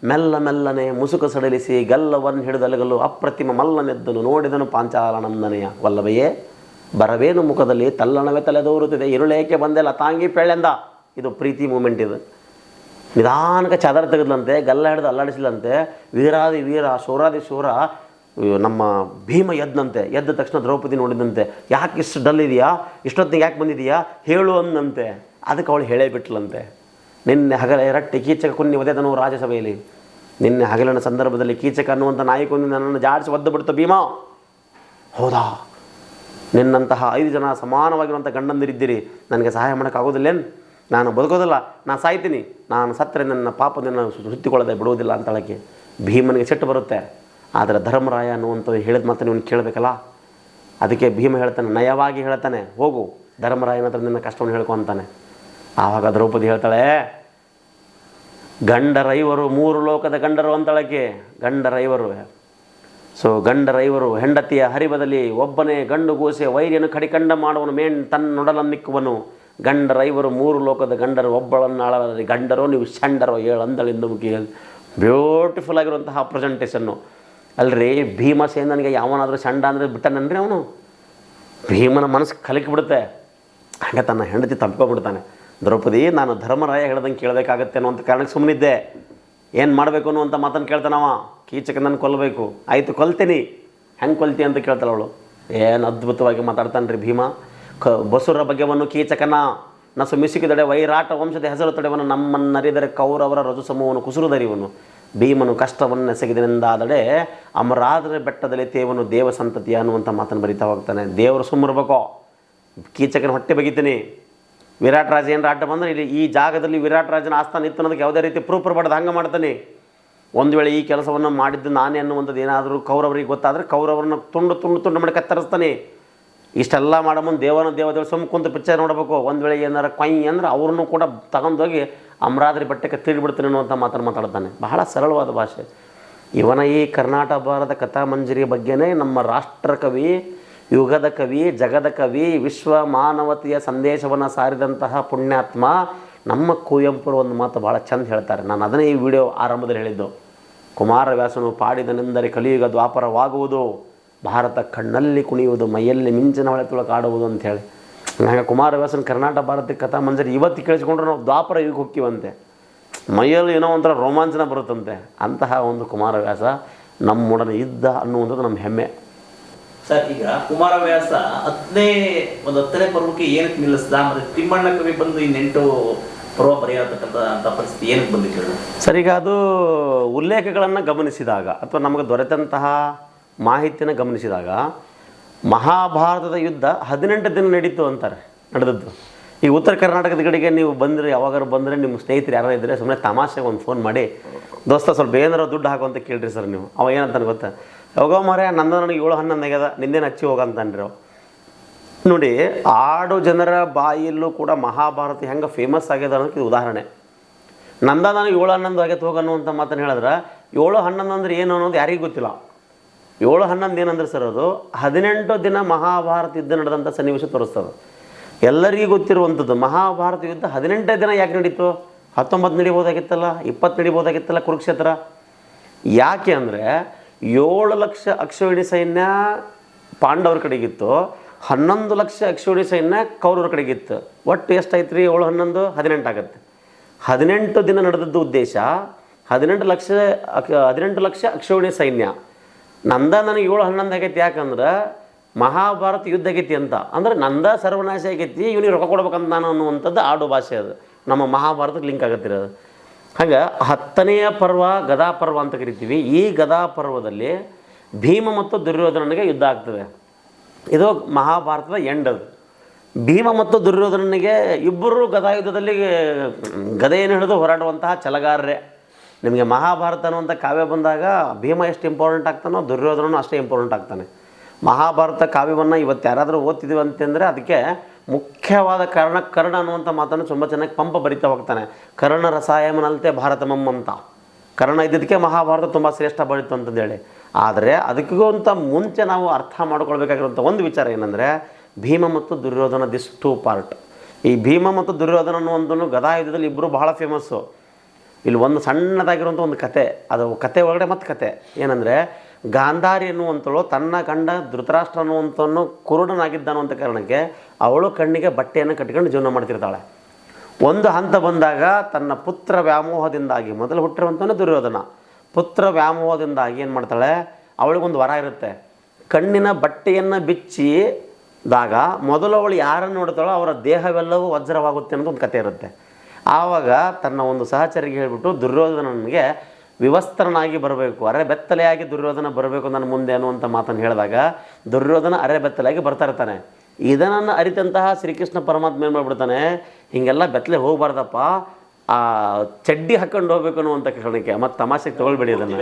ಮೆಲ್ಲ ಮೆಲ್ಲನೆ ಮುಸುಕು ಸಡಲಿಸಿ ಗಲ್ಲವನ್ನು ಹಿಡಿದಲಗಲು ಅಪ್ರತಿಮ ಮಲ್ಲನೆದ್ದನು ನೋಡಿದನು ಪಾಂಚಾಲನಂದನೆಯ ವಲ್ಲಭೆಯೇ. ಬರವೇನು ಮುಖದಲ್ಲಿ ತಲ್ಲಣವೇ ತಲೆದೋರುತ್ತಿದೆ, ಇರುಳೇಕೆ ಬಂದೆಲ್ಲ ತಾಂಗಿ ಪೆಳೆಂದ. ಇದು ಪ್ರೀತಿ ಮೂಮೆಂಟ್ ಇದು. ನಿಧಾನಕ್ಕೆ ಚಾದರ ತೆಗೆದ್ಲಂತೆ, ಗಲ್ಲ ಹಿಡಿದು ಅಲ್ಲಾಡಿಸ್ಲಂತೆ, ವೀರಾದಿ ವೀರ, ಶೂರಾದಿ ಶೂರ ನಮ್ಮ ಭೀಮ ಎದ್ದಂತೆ ಎದ್ದ ತಕ್ಷಣ ದ್ರೌಪದಿ ನೋಡಿದಂತೆ. ಯಾಕೆ ಇಷ್ಟು ಡಲ್ ಇದೆಯಾ? ಇಷ್ಟೊತ್ತಿಗೆ ಯಾಕೆ ಬಂದಿದೆಯಾ? ಹೇಳು ಅಂದಂತೆ ಅದಕ್ಕೆ ಅವಳು ಹೇಳೇ ಬಿಟ್ಲಂತೆ. ನಿನ್ನೆ ಹಗಲ ರಟ್ಟೆ ಕೀಚಕ ಕುನ್ನಿ ಒದೆದನು ರಾಜ್ಯಸಭೆಯಲ್ಲಿ. ನಿನ್ನೆ ಹಗಲಿನ ಸಂದರ್ಭದಲ್ಲಿ ಕೀಚಕ ಅನ್ನುವಂಥ ನಾಯಕನು ನನ್ನನ್ನು ಜಾಡಿಸಿ ಒದ್ದು ಬಿಡ್ತು ಭೀಮ. ಹೌದಾ? ನಿನ್ನಂತಹ ಐದು ಜನ ಸಮಾನವಾಗಿರುವಂಥ ಗಂಡಂದಿರಿದ್ದೀರಿ. ನನಗೆ ಸಹಾಯ ಮಾಡೋಕ್ಕಾಗೋದಿಲ್ಲೇನು? ನಾನು ಬದುಕೋದಿಲ್ಲ ನಾನು ಸಾಯ್ತೀನಿ. ನಾನು ಸತ್ತರೆ ನನ್ನ ಪಾಪದಿಂದ ಸುತ್ತಿಕೊಳ್ಳದೆ ಬಿಡುವುದಿಲ್ಲ ಅಂತಳಕ್ಕೆ ಭೀಮನಿಗೆ ಸಿಟ್ಟು ಬರುತ್ತೆ. ಆದರೆ ಧರ್ಮರಾಯ ಅನ್ನುವಂಥ ಹೇಳಿದ ಮಾತ್ರ ನೀವು ಕೇಳಬೇಕಲ್ಲ? ಅದಕ್ಕೆ ಭೀಮ ಹೇಳ್ತಾನೆ, ನಯವಾಗಿ ಹೇಳ್ತಾನೆ, ಹೋಗು, ಧರ್ಮರಾಯನ ಹತ್ರ ನಿನ್ನ ಕಷ್ಟವನ್ನು ಹೇಳ್ಕೊ ಅಂತಾನೆ. ಆವಾಗ ದ್ರೌಪದಿ ಹೇಳ್ತಾಳೆ, ಗಂಡರೈವರು ಮೂರು ಲೋಕದ ಗಂಡರು ಅಂತಳಕ್ಕೆ ಗಂಡರೈವರು. ಸೊ ಗಂಡರೈವರು ಹೆಂಡತಿಯ ಹರಿವದಲ್ಲಿ ಒಬ್ಬನೇ ಗಂಡು ಗೂಸೆ ವೈರಿಯನ್ನು ಕಡಿಕಂಡ ಮಾಡುವನು ಮೇಣ್ ತನ್ನೊಡಲನ್ನಿಕ್ಕುವನು ಗಂಡರೈವರು ಮೂರು ಲೋಕದ ಗಂಡರು ಒಬ್ಬಳನ್ನಾಳರಲ್ಲಿ ಗಂಡರೋ, ನೀವು ಷಂಡರೋ ಏಳು ಅಂದಳಿಂದ ಮುಖಿ ಬ್ಯೂಟಿಫುಲ್ ಆಗಿರುವಂತಹ ಪ್ರೆಸೆಂಟೇಷನ್ನು ಅಲ್ರಿ ಭೀಮಸೇನನಿಗೆ ಯಾವನಾದರೂ ಷಂಡ ಅಂದರೆ ಬಿಟ್ಟನನ್ರಿ ಅವನು? ಭೀಮನ ಮನಸ್ಸು ಕಲಕಿಬಿಡುತ್ತೆ. ಹಾಗೆ ತನ್ನ ಹೆಂಡತಿ ತಪ್ಪಿಕೊಂಡ್ಬಿಡ್ತಾನೆ ದ್ರೌಪದಿ, ನಾನು ಧರ್ಮರಾಯ ಹೇಳ್ದಂಗೆ ಕೇಳಬೇಕಾಗತ್ತೆ ಅನ್ನೋ ಕಾರಣಕ್ಕೆ ಸುಮ್ಮನಿದ್ದೆ ಏನು ಮಾಡಬೇಕು ಅನ್ನುವಂಥ ಮಾತನ್ನು ಕೇಳ್ತಾನವ ಕೀಚಕನನ್ನು ಕೊಲ್ಲಬೇಕು ಆಯಿತು, ಕೊಲ್ತೀನಿ. ಹೆಂಗೆ ಕೊಲ್ತಿ ಅಂತ ಕೇಳ್ತಾಳೆ ಅವಳು. ಏನು ಅದ್ಭುತವಾಗಿ ಮಾತಾಡ್ತಾನೆ ರೀ ಭೀಮ. ಕ ಬಸುರ ಬಗ್ಗೆವನ್ನು ಕೀಚಕನ ನಸು ಮಿಸುಕಿದಡೆ ವೈರಾಟ ವಂಶದ ಹೆಸರು ತಡೆವನು ನಮ್ಮನ್ನರಿದರೆ ಕೌರವರ ರಜು ಸಮೂಹವನ್ನು ಕುಸುರುದರಿವನು ಭೀಮನು ಕಷ್ಟವನ್ನೆಸಗಿದನೆಂದಾದಡೆ ಅಮರಾದ್ರ ಬೆಟ್ಟದಲ್ಲಿ ತೇವನು ದೇವ ಸಂತತಿ ಅನ್ನುವಂಥ ಮಾತನ್ನು ಬರಿತಾ ಹೋಗ್ತಾನೆ. ದೇವರು ಸುಮ್ಮರ್ಬೇಕೋ ಕೀಚಕನ ಹೊಟ್ಟೆ ಬಗಿತೀನಿ. ವಿರಾಟ್ ರಾಜ ಏನರ ಅಡ್ಡ ಬಂದರೆ ಇಲ್ಲಿ ಈ ಜಾಗದಲ್ಲಿ ವಿರಾಟ್ ರಾಜನ ಆಸ್ಥಾನ ಇತ್ತು ಅನ್ನೋದಕ್ಕೆ ಯಾವುದೇ ರೀತಿ ಪ್ರೂಫ್ ಬರಬಾರ್ದು ಹಂಗೆ ಮಾಡ್ತಾನೆ. ಒಂದು ವೇಳೆ ಈ ಕೆಲಸವನ್ನು ಮಾಡಿದ್ದು ನಾನೇ ಅನ್ನುವಂಥದ್ದು ಏನಾದರೂ ಕೌರವರಿಗೆ ಗೊತ್ತಾದರೆ ಕೌರವರನ್ನು ತುಂಡು ತುಂಡು ತುಂಡು ಮಾಡಿ ಕತ್ತರಿಸ್ತಾನೆ. ಇಷ್ಟೆಲ್ಲ ಮಾಡೋ ಮುಂದೆ ದೇವನ ದೇವದೇವ ಸುಮ್ಮ ಕುಂತು ಪಿಕ್ಚರ್ ನೋಡಬೇಕು. ಒಂದು ವೇಳೆ ಏನಾರ ಕೊಯ್ ಅಂದ್ರೆ ಅವ್ರನ್ನೂ ಕೂಡ ತಗೊಂಡೋಗಿ ಅಮರಾದ್ರಿ ಬೆಟ್ಟಕ್ಕೆ ತಿಳಿಬಿಡ್ತೀನಿ ಅನ್ನುವಂಥ ಮಾತನ್ನು ಮಾತಾಡ್ತಾನೆ. ಬಹಳ ಸರಳವಾದ ಭಾಷೆ. ಇವನ ಈ ಕರ್ನಾಟಕ ಭಾರತ ಕಥಾಮಂಜರಿ ಬಗ್ಗೆನೇ ನಮ್ಮ ರಾಷ್ಟ್ರ ಕವಿ, ಯುಗದ ಕವಿ, ಜಗದ ಕವಿ, ವಿಶ್ವ ಮಾನವತೆಯ ಸಂದೇಶವನ್ನು ಸಾರಿದಂತಹ ಪುಣ್ಯಾತ್ಮ ನಮ್ಮ ಕುವೆಂಪುರು ಒಂದು ಮಾತು ಭಾಳ ಚಂದ ಹೇಳ್ತಾರೆ. ನಾನು ಅದನ್ನೇ ಈ ವಿಡಿಯೋ ಆರಂಭದಲ್ಲಿ ಹೇಳಿದ್ದು. ಕುಮಾರವ್ಯಾಸನು ಪಾಡಿದನೆಂದರೆ ಕಲಿಯುಗ ದ್ವಾಪರವಾಗುವುದು. ಭಾರತ ಕಣ್ಣಲ್ಲಿ ಕುಣಿಯುವುದು ಮೈಯಲ್ಲಿ ಮಿಂಚಿನ ಹೊಳೆ ತುಳಕಾಡುವುದು ಅಂಥೇಳಿ ಹಾಗೆ ಕುಮಾರವ್ಯಾಸನ ಕರ್ನಾಟಕ ಭಾರತಕ್ಕೆ ಕಥಾ ಮಂಜರಿ ಇವತ್ತು ಕೇಳಿಸ್ಕೊಂಡ್ರೆ ನಾವು ದ್ವಾಪರ ಯುಗಕ್ಕೆ ಹೊಕ್ಕಿವಂತೆ ಮೈಯಲ್ಲಿ ಏನೋ ಒಂಥರ ರೋಮಾಂಚನ ಬರುತ್ತಂತೆ. ಅಂತಹ ಒಂದು ಕುಮಾರವ್ಯಾಸ ನಮ್ಮೊಡನೆ ಇದ್ದ ಅನ್ನುವಂಥದ್ದು ನಮ್ಮ ಹೆಮ್ಮೆ. ಸರ್ ಈಗ ಕುಮಾರವ್ಯಾಸ ಹತ್ತನೇ ಒಂದು ಹತ್ತನೇ ಪರ್ವಕ್ಕೆ ಏನಕ್ಕೆ ನಿಲ್ಲಿಸ್ದ? ಮತ್ತೆ ತಿಮ್ಮಣ್ಣ ಕವಿ ಬಂದು ಇನ್ನೆಂಟು ಪರ್ವ ಬರೆಯತಕ್ಕಂಥ ಪರಿಸ್ಥಿತಿ ಏನಕ್ಕೆ ಬಂದಿತ್ತು ಸರ್ ಈಗ ಅದು ಉಲ್ಲೇಖಗಳನ್ನು ಗಮನಿಸಿದಾಗ ಅಥವಾ ನಮಗೆ ದೊರೆತಂತಹ ಮಾಹಿತಿನ ಗಮನಿಸಿದಾಗ ಮಹಾಭಾರತದ ಯುದ್ಧ ಹದಿನೆಂಟು ದಿನ ನಡೀತು ಅಂತಾರೆ, ನಡೆದದ್ದು. ಈ ಉತ್ತರ ಕರ್ನಾಟಕದ ಕಡೆಗೆ ನೀವು ಬಂದರೆ ಯಾವಾಗಾರು ಬಂದರೆ ನಿಮ್ಮ ಸ್ನೇಹಿತರು ಯಾರು ಇದ್ದರೆ ಸುಮ್ಮನೆ ತಮಾಷೆಗೆ ಒಂದು ಫೋನ್ ಮಾಡಿ, ದೋಸ್ತ, ಸ್ವಲ್ಪ ಏನಾರೋ ದುಡ್ಡು ಹಾಕು ಅಂತ ಕೇಳ್ರಿ ಸರ್ ನೀವು. ಅವ ಏನಂತಾನೆ ಗೊತ್ತಾ? ಹೋಗೋ ಮರೆ ನಂದು ನನಗೆ ಏಳು ಹನ್ನೊಂದು ಆಗ್ಯದ ನಿಂದೇನು ಹಚ್ಚಿ ಹೋಗಂತಾನ್ರಿ ನೋಡಿ, ಆಡು ಜನರ ಬಾಯಲ್ಲೂ ಕೂಡ ಮಹಾಭಾರತ ಹೆಂಗೆ ಫೇಮಸ್ ಆಗ್ಯದ ಅನ್ನೋದಕ್ಕೆ ಉದಾಹರಣೆ. ನಂದ ನನಗೆ ಏಳು ಹನ್ನೊಂದು ಆಗೈತೆ ಹೋಗ ಅಂತ ಮಾತನ್ನು ಹೇಳಿದ್ರೆ, ಏಳು ಹನ್ನೊಂದು ಅಂದ್ರೆ ಏನು ಅನ್ನೋದು ಯಾರಿಗೂ ಗೊತ್ತಿಲ್ಲ. ಏಳು ಹನ್ನೊಂದು ಏನಂದ್ರೆ ಸರ್ ಅದು? ಹದಿನೆಂಟು ದಿನ ಮಹಾಭಾರತ ಯುದ್ಧ ನಡೆದಂಥ ಸನ್ನಿವೇಶ ತೋರಿಸ್ತದೆ. ಎಲ್ಲರಿಗೂ ಗೊತ್ತಿರುವಂಥದ್ದು, ಮಹಾಭಾರತ ಯುದ್ಧ ಹದಿನೆಂಟೇ ದಿನ ಯಾಕೆ ನಡೀತು? ಹತ್ತೊಂಬತ್ತು ನಡಿಬೋದಾಗಿತ್ತಲ್ಲ ಇಪ್ಪತ್ತು ನಡಿಬೋದಾಗಿತ್ತಲ್ಲ ಕುರುಕ್ಷೇತ್ರ? ಯಾಕೆ ಅಂದರೆ, ಏಳು ಲಕ್ಷ ಅಕ್ಷೋಹಿಣಿ ಸೈನ್ಯ ಪಾಂಡವರ ಕಡೆಗಿತ್ತು, ಹನ್ನೊಂದು ಲಕ್ಷ ಅಕ್ಷೋಹಿಣಿ ಸೈನ್ಯ ಕೌರವರ ಕಡೆಗಿತ್ತು. ಒಟ್ಟು ಎಷ್ಟಾಯ್ತು ರೀ ಏಳು ಹನ್ನೊಂದು? ಹದಿನೆಂಟು ಆಗುತ್ತೆ. ಹದಿನೆಂಟು ದಿನ ನಡೆದದ್ದು ಉದ್ದೇಶ, ಹದಿನೆಂಟು ಲಕ್ಷ ಹದಿನೆಂಟು ಲಕ್ಷ ಅಕ್ಷೋಹಿಣಿ ಸೈನ್ಯ. ನಂದ ನನಗೆ ಏಳು ಹನ್ನೊಂದು ಆಗೈತಿ, ಯಾಕಂದ್ರೆ ಮಹಾಭಾರತ ಯುದ್ಧ ಆಗೈತಿ ಅಂತ. ಅಂದ್ರೆ ನಂದ ಸರ್ವನಾಶ ಆಗೈತಿ, ಇವನಿಗೆ ರೊಕ್ಕ ಕೊಡ್ಬೇಕಂತ ನಾನು ಅನ್ನುವಂಥದ್ದು ಆಡು ಭಾಷೆ ಅದು. ನಮ್ಮ ಮಹಾಭಾರತಕ್ಕೆ ಲಿಂಕ್ ಆಗತ್ತಿರೋದು ಹಾಗೆ ಹತ್ತನೆಯ ಪರ್ವ ಗದಾ ಪರ್ವ ಅಂತ ಕರಿತೀವಿ. ಈ ಗದಾ ಪರ್ವದಲ್ಲಿ ಭೀಮ ಮತ್ತು ದುರ್ಯೋಧನನಿಗೆ ಯುದ್ಧ ಆಗ್ತದೆ. ಇದು ಮಹಾಭಾರತದ ಎಂಡ್ ಅದು. ಭೀಮ ಮತ್ತು ದುರ್ಯೋಧನನಿಗೆ ಇಬ್ಬರು ಗದಾಯುದ್ಧದಲ್ಲಿ ಗದೆಯನ್ನು ಹಿಡಿದು ಹೋರಾಡುವಂತಹ ಛಲಗಾರರೇ. ನಿಮಗೆ ಮಹಾಭಾರತ ಅನ್ನುವಂಥ ಕಾವ್ಯ ಬಂದಾಗ ಭೀಮ ಎಷ್ಟು ಇಂಪಾರ್ಟೆಂಟ್ ಆಗ್ತಾನೋ, ದುರ್ಯೋಧನನು ಅಷ್ಟೇ ಇಂಪಾರ್ಟೆಂಟ್ ಆಗ್ತಾನೆ. ಮಹಾಭಾರತ ಕಾವ್ಯವನ್ನು ಇವತ್ತು ಯಾರಾದರೂ ಓದ್ತಿದ್ದೀವಿ ಅಂತಂದರೆ ಅದಕ್ಕೆ ಮುಖ್ಯವಾದ ಕಾರಣ ಕರ್ಣ ಅನ್ನುವಂಥ ಮಾತನ್ನು ತುಂಬ ಚೆನ್ನಾಗಿ ಪಂಪ ಬರಿತಾ ಹೋಗ್ತಾನೆ. ಕರ್ಣ ರಸಾಯಮನಲ್ತೆ ಭಾರತಮಂ ಅಂತ. ಕರ್ಣ ಇದ್ದಿದ್ದಕ್ಕೆ ಮಹಾಭಾರತ ತುಂಬ ಶ್ರೇಷ್ಠ ಬಳಿತು ಅಂತಂದೇಳಿ ಆದರೆ ಅದಕ್ಕಿಗೂ ಅಂತ ಮುಂಚೆ ನಾವು ಅರ್ಥ ಮಾಡ್ಕೊಳ್ಬೇಕಾಗಿರುವಂಥ ಒಂದು ವಿಚಾರ ಏನಂದರೆ ಭೀಮ ಮತ್ತು ದುರ್ಯೋಧನ ದಿಸ್ ಟೂ ಪಾರ್ಟ್. ಈ ಭೀಮ ಮತ್ತು ದುರ್ಯೋಧನ ಅನ್ನುವಂಥದ್ದು ಗದಾಯುದ್ಧದಲ್ಲಿ ಇಬ್ಬರು ಬಹಳ ಫೇಮಸ್ಸು ಇಲ್ಲಿ ಒಂದು ಸಣ್ಣದಾಗಿರುವಂಥ ಒಂದು ಕತೆ, ಅದು ಕತೆ ಒಳಗಡೆ ಮತ್ತು ಕತೆ. ಏನಂದರೆ, ಗಾಂಧಾರಿ ಅನ್ನುವಂಥಳು ತನ್ನ ಗಂಡ ಧೃತರಾಷ್ಟ್ರ ಅನ್ನುವಂಥವನು ಕುರುಡನಾಗಿದ್ದಾನು ಅಂತ ಕಾರಣಕ್ಕೆ ಅವಳು ಕಣ್ಣಿಗೆ ಬಟ್ಟೆಯನ್ನು ಕಟ್ಕೊಂಡು ಜೀವನ ಮಾಡ್ತಿರ್ತಾಳೆ. ಒಂದು ಹಂತ ಬಂದಾಗ ತನ್ನ ಪುತ್ರ ವ್ಯಾಮೋಹದಿಂದಾಗಿ, ಮೊದಲು ಹುಟ್ಟಿರುವಂಥವನೇ ದುರ್ಯೋಧನ. ಪುತ್ರ ವ್ಯಾಮೋಹದಿಂದಾಗಿ ಏನು ಮಾಡ್ತಾಳೆ, ಅವಳಿಗೊಂದು ವರ ಇರುತ್ತೆ. ಕಣ್ಣಿನ ಬಟ್ಟೆಯನ್ನು ಬಿಚ್ಚಿದಾಗ ಮೊದಲು ಅವಳು ಯಾರನ್ನು ನೋಡ್ತಾಳೋ ಅವರ ದೇಹವೆಲ್ಲವೂ ವಜ್ರವಾಗುತ್ತೆ ಅನ್ನೋದು ಒಂದು ಕತೆ ಇರುತ್ತೆ. ಆವಾಗ ತನ್ನ ಒಂದು ಸಹಚರಿಗೆ ಹೇಳಿಬಿಟ್ಟು ದುರ್ಯೋಧನನಿಗೆ ವಿವಸ್ತ್ರನಾಗಿ ಬರಬೇಕು ಅರೆ ಬೆತ್ತಲೆಯಾಗಿ ದುರ್ಯೋಧನ ಬರಬೇಕು ನನ್ನ ಮುಂದೆ ಅನ್ನುವಂಥ ಮಾತನ್ನು ಹೇಳಿದಾಗ ದುರ್ಯೋಧನ ಅರೆ ಬೆತ್ತಲೆಯಾಗಿ ಬರ್ತಾ ಇರ್ತಾನೆ. ಇದನ್ನು ಅರಿತಂತಹ ಶ್ರೀಕೃಷ್ಣ ಪರಮಾತ್ಮ ಏನು ಮಾಡಿಬಿಡ್ತಾನೆ? ಹೀಗೆಲ್ಲ ಬೆತ್ತಲೆ ಹೋಗಬಾರ್ದಪ್ಪ ಆ ಚಡ್ಡಿ ಹಾಕೊಂಡು ಹೋಗ್ಬೇಕು ಅನ್ನುವಂಥ ಕಾರಣಕ್ಕೆ ಮತ್ತು ತಮಾಷೆಗೆ ತೊಗೊಳ್ಬೇಡಿ ಅದನ್ನು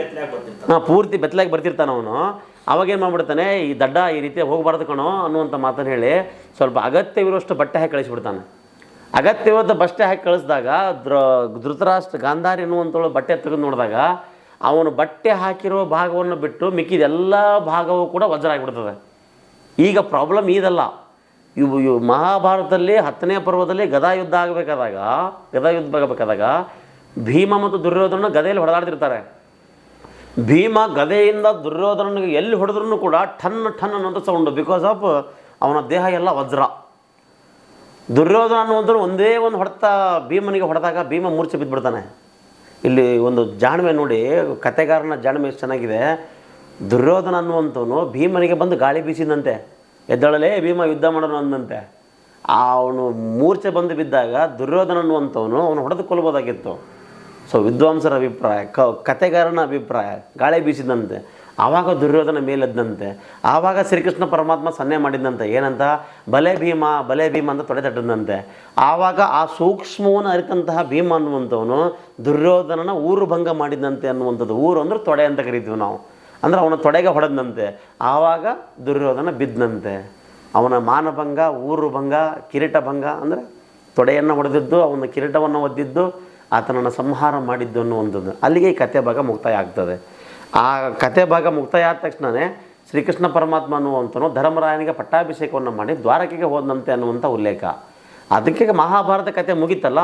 ಹಾಂ ಪೂರ್ತಿ ಬೆತ್ತಲಾಗಿ ಬರ್ತಿರ್ತಾನೆ ಅವನು. ಅವಾಗೇನು ಮಾಡ್ಬಿಡ್ತಾನೆ? ಈ ದಡ್ಡ ಈ ರೀತಿ ಹೋಗಬಾರ್ದು ಕಣೋ ಅನ್ನುವಂಥ ಮಾತನ್ನು ಹೇಳಿ ಸ್ವಲ್ಪ ಅಗತ್ಯವಿರುವಷ್ಟು ಬಟ್ಟೆ ಹಾಕಿ ಕಳಿಸ್ಬಿಡ್ತಾನೆ. ಅಗತ್ಯವಾದ ಬಷ್ಟೆ ಹಾಕಿ ಕಳಿಸಿದಾಗ ದ್ರ ಧೃತರಾಷ್ಟ್ರ ಗಾಂಧಾರಿ ಅನ್ನುವಂಥವಳು ಬಟ್ಟೆ ತೆಗೆದು ನೋಡಿದಾಗ ಅವನು ಬಟ್ಟೆ ಹಾಕಿರೋ ಭಾಗವನ್ನು ಬಿಟ್ಟು ಮಿಕ್ಕಿದೆಲ್ಲ ಭಾಗವೂ ಕೂಡ ವಜ್ರ ಆಗಿಬಿಡ್ತದೆ ಈಗ ಪ್ರಾಬ್ಲಮ್ ಇದಲ್ಲ. ಇವು ಇವು ಮಹಾಭಾರತದಲ್ಲಿ ಹತ್ತನೇ ಪರ್ವದಲ್ಲಿ ಗದಾ ಯುದ್ಧ ಆಗಬೇಕಾದಾಗ ಗದಾ ಯುದ್ಧ ಆಗಬೇಕಾದಾಗ ಭೀಮ ಮತ್ತು ದುರ್ಯೋಧನ ಗದೆಯಲ್ಲಿ ಹೊಡೆದಾಡ್ತಿರ್ತಾರೆ. ಭೀಮ ಗದೆಯಿಂದ ದುರ್ಯೋಧನಿಗೆ ಎಲ್ಲಿ ಹೊಡೆದ್ರೂ ಕೂಡ ಠನ್ ಠನ್ ಅನ್ನೋದು ಸೌಂಡು ಬಿಕಾಸ್ ಆಫ್ ಅವನ ದೇಹ ಎಲ್ಲ ವಜ್ರ. ದುರ್ಯೋಧನ ಅನ್ನುವಂಥವ್ರು ಒಂದೇ ಒಂದು ಹೊಡೆತ ಭೀಮನಿಗೆ ಹೊಡೆದಾಗ ಭೀಮ ಮೂರ್ಛೆ ಬಿದ್ದುಬಿಡ್ತಾನೆ ಇಲ್ಲಿ ಒಂದು ಜಾಣ್ಮೆ ನೋಡಿ ಕತೆಗಾರನ ಜಾಣ್ಮೆ ಎಷ್ಟು ಚೆನ್ನಾಗಿದೆ. ದುರ್ಯೋಧನ ಅನ್ನುವಂಥವನು ಭೀಮನಿಗೆ ಬಂದು ಗಾಳಿ ಬೀಸಿದಂತೆ. ಎದ್ದಳಲೇ ಭೀಮ ಯುದ್ಧ ಮಾಡೋನು ಅಂದಂತೆ. ಅವನು ಮೂರ್ಛೆ ಬಂದು ಬಿದ್ದಾಗ ದುರ್ಯೋಧನ ಅನ್ನುವಂಥವನು ಅವನು ಹೊಡೆದು ಕೊಲ್ಬೋದಾಗಿತ್ತು ಸೊ ವಿದ್ವಾಂಸರ ಅಭಿಪ್ರಾಯ, ಕ ಕತೆಗಾರನ ಅಭಿಪ್ರಾಯ, ಗಾಳಿ ಬೀಸಿದಂತೆ. ಆವಾಗ ದುರ್ಯೋಧನ ಮೇಲೆದ್ದಂತೆ, ಆವಾಗ ಶ್ರೀಕೃಷ್ಣ ಪರಮಾತ್ಮ ಸನ್ನೆ ಮಾಡಿದ್ದಂತೆ, ಏನಂತ? ಬಲೆ ಭೀಮ ಬಲೆ ಭೀಮ ಅಂತ ತೊಡೆ ತಟ್ಟದಂತೆ ಆವಾಗ ಆ ಸೂಕ್ಷ್ಮವನ್ನು ಅರಿತಂತಹ ಭೀಮ ಅನ್ನುವಂಥವನು ದುರ್ಯೋಧನನ ಊರು ಭಂಗ ಮಾಡಿದಂತೆ ಅನ್ನುವಂಥದ್ದು. ಊರು ಅಂದ್ರೆ ತೊಡೆ ಅಂತ ಕರಿತೀವಿ ನಾವು. ಅಂದ್ರೆ ಅವನ ತೊಡೆಗೆ ಹೊಡೆದಂತೆ. ಆವಾಗ ದುರ್ಯೋಧನ ಬಿದ್ದಂತೆ. ಅವನ ಮಾನಭಂಗ, ಊರು ಭಂಗ, ಕಿರೀಟ ಭಂಗ ಅಂದರೆ ತೊಡೆಯನ್ನು ಹೊಡೆದಿದ್ದು, ಅವನ ಕಿರೀಟವನ್ನು ಒದ್ದಿದ್ದು, ಆತನನ್ನು ಸಂಹಾರ ಮಾಡಿದ್ದು ಅನ್ನುವಂಥದ್ದು. ಅಲ್ಲಿಗೆ ಈ ಕಥೆ ಭಾಗ ಮುಕ್ತಾಯ ಆಗ್ತದೆ. ಆ ಕತೆ ಭಾಗ ಮುಕ್ತಾಯ ಆದ ತಕ್ಷಣವೇ ಶ್ರೀಕೃಷ್ಣ ಪರಮಾತ್ಮ ಅನ್ನುವಂಥನು ಧರ್ಮರಾಯನಿಗೆ ಪಟ್ಟಾಭಿಷೇಕವನ್ನು ಮಾಡಿ ದ್ವಾರಕೆಗೆ ಹೋದಂತೆ ಅನ್ನುವಂಥ ಉಲ್ಲೇಖ. ಅದಕ್ಕೆ ಮಹಾಭಾರತ ಕತೆ ಮುಗಿತಲ್ಲ,